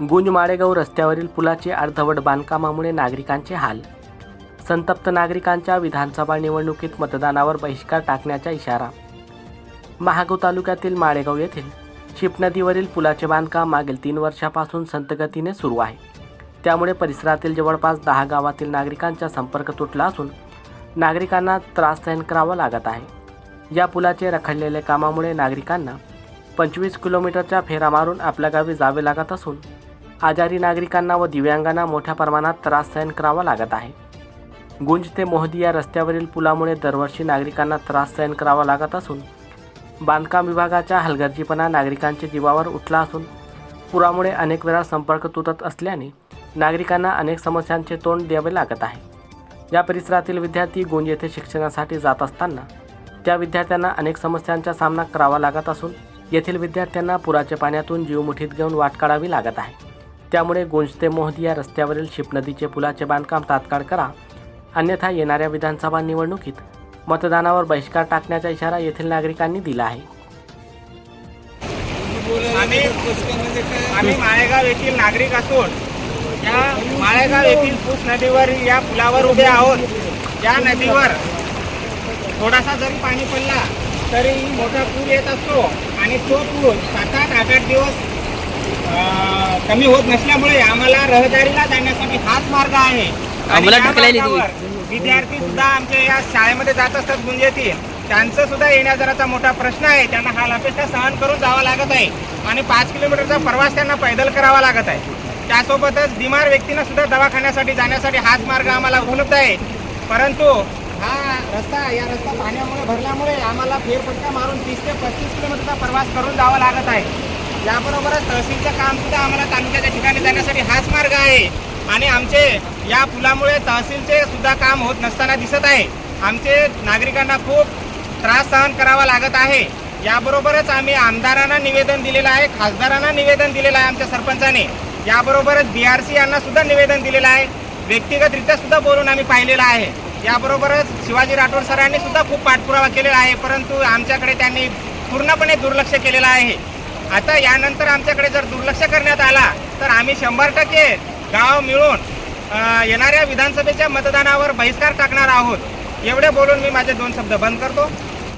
गुंज माळेगाव रस्त्यावरील पुलाचे अर्धवट बांधकामामुळे नागरिकांचे हाल. संतप्त नागरिकांच्या विधानसभा निवडणुकीत मतदानावर बहिष्कार टाकण्याचा इशारा. महागाव तालुक्यातील माळेगाव येथील शिप नदीवरील पुलाचे बांधकाम मागील तीन वर्षापासून संतगतीने सुरू आहे. त्यामुळे परिसरातील जवळपास दहा गावातील नागरिकांचा संपर्क तुटला असून नागरिकांना त्रास सहन करावा लागत आहे. या पुलाचे रखडलेल्या कामामुळे नागरिकांना पंचवीस किलोमीटरच्या फेरा मारून आपल्या गावी जावे लागत असून आजारी नागरिकांना व दिव्यांगांना मोठ्या प्रमाणात त्रास सहन करावा लागत आहे. गुंज ते मोहदी या रस्त्यावरील पुलामुळे दरवर्षी नागरिकांना त्रास सहन करावा लागत असून बांधकाम विभागाच्या हलगर्जीपणा नागरिकांच्या जीवावर उठला असून पुरामुळे अनेक वेळा संपर्क तुटत असल्याने नागरिकांना अनेक समस्यांचे तोंड द्यावे लागत आहे. या परिसरातील विद्यार्थी गुंज येथे शिक्षणासाठी जात असताना त्या विद्यार्थ्यांना अनेक समस्यांचा सामना करावा लागत असून येथील विद्यार्थ्यांना पुराच्या पाण्यातून जीवमुठीत घेऊन वाट काढावी लागत आहे. त्यामुळे गुंजते मोहदी या रस्त्यावरील शिप नदीचे पुलाचे बांधकाम तात्काळ करा. अन्यथा येणाऱ्या विधानसभा निवडणुकीत मतदानावर बहिष्कार टाकण्याचा इशारा येथील नागरिकांनी दिला आहे. आम्ही आम्ही माळेगाव येथील नागरिक असून या माळेगाव येथील पूस नदीवर या पुलावर उभे आहोत. या नदीवर थोडासा जरी पाणी पडला तरी मोठा पूर येत असतो आणि तो पूर सात आठ आठ आठ दिवस कमी होत नसल्यामुळे आम्हाला रहदारीला जाण्यासाठी हाच मार्ग आहे. आणि आम्हाला या ढकलायला ती. मार्गावर विद्यार्थी सुद्धा आमच्या या शाळेमध्ये जात असतात गुंजेतील. त्यांचं सुद्धा येण्या जाण्याचा मोठा प्रश्न आहे. त्यांना हाल अपेक्षा सहन करून जावं लागत आहे. आणि पाच किलोमीटरचा प्रवास त्यांना पैदल करावा लागत आहे. त्यासोबतच बिमार व्यक्तींना सुद्धा दवाखान्यासाठी जाण्यासाठी हाच मार्ग आम्हाला उपलब्ध आहे. परंतु हा रस्ता या रस्ता पाण्यामुळे भरल्यामुळे आम्हाला फेरफटका मारून तीस ते पस्तीस किलोमीटरचा प्रवास करून जावा लागत आहे. याबरोबरच तहसीलचं काम सुद्धा आम्हाला तालुक्याच्या ठिकाणी जाण्यासाठी हाच मार्ग आहे. आणि आमचे या पुलामुळे तहसीलचे सुद्धा काम होत नसताना दिसत आहे. आमचे नागरिकांना खूप त्रास सहन करावा लागत आहे. याबरोबरच आम्ही आमदारांना निवेदन दिलेलं आहे खासदारांना निवेदन दिलेलं आहे आमच्या सरपंचाने. याबरोबरच बी आर सी यांना सुद्धा निवेदन दिलेलं आहे. व्यक्तिगतरित्या सुद्धा बोलून आम्ही पाहिलेलं आहे. याबरोबरच शिवाजी राठोड सरांनी सुद्धा खूप पाठपुरावा केलेला आहे परंतु आमच्याकडे त्यांनी पूर्णपणे दुर्लक्ष केलेलं आहे. आता यानंतर आमच्याकडे जर दुर्लक्ष करण्यात आला तर आम्ही शंभर टक्के गाव मिळून येणाऱ्या विधानसभेच्या मतदानावर बहिष्कार टाकणार आहोत. एवढे बोलून मी माझे दोन शब्द बंद करतो.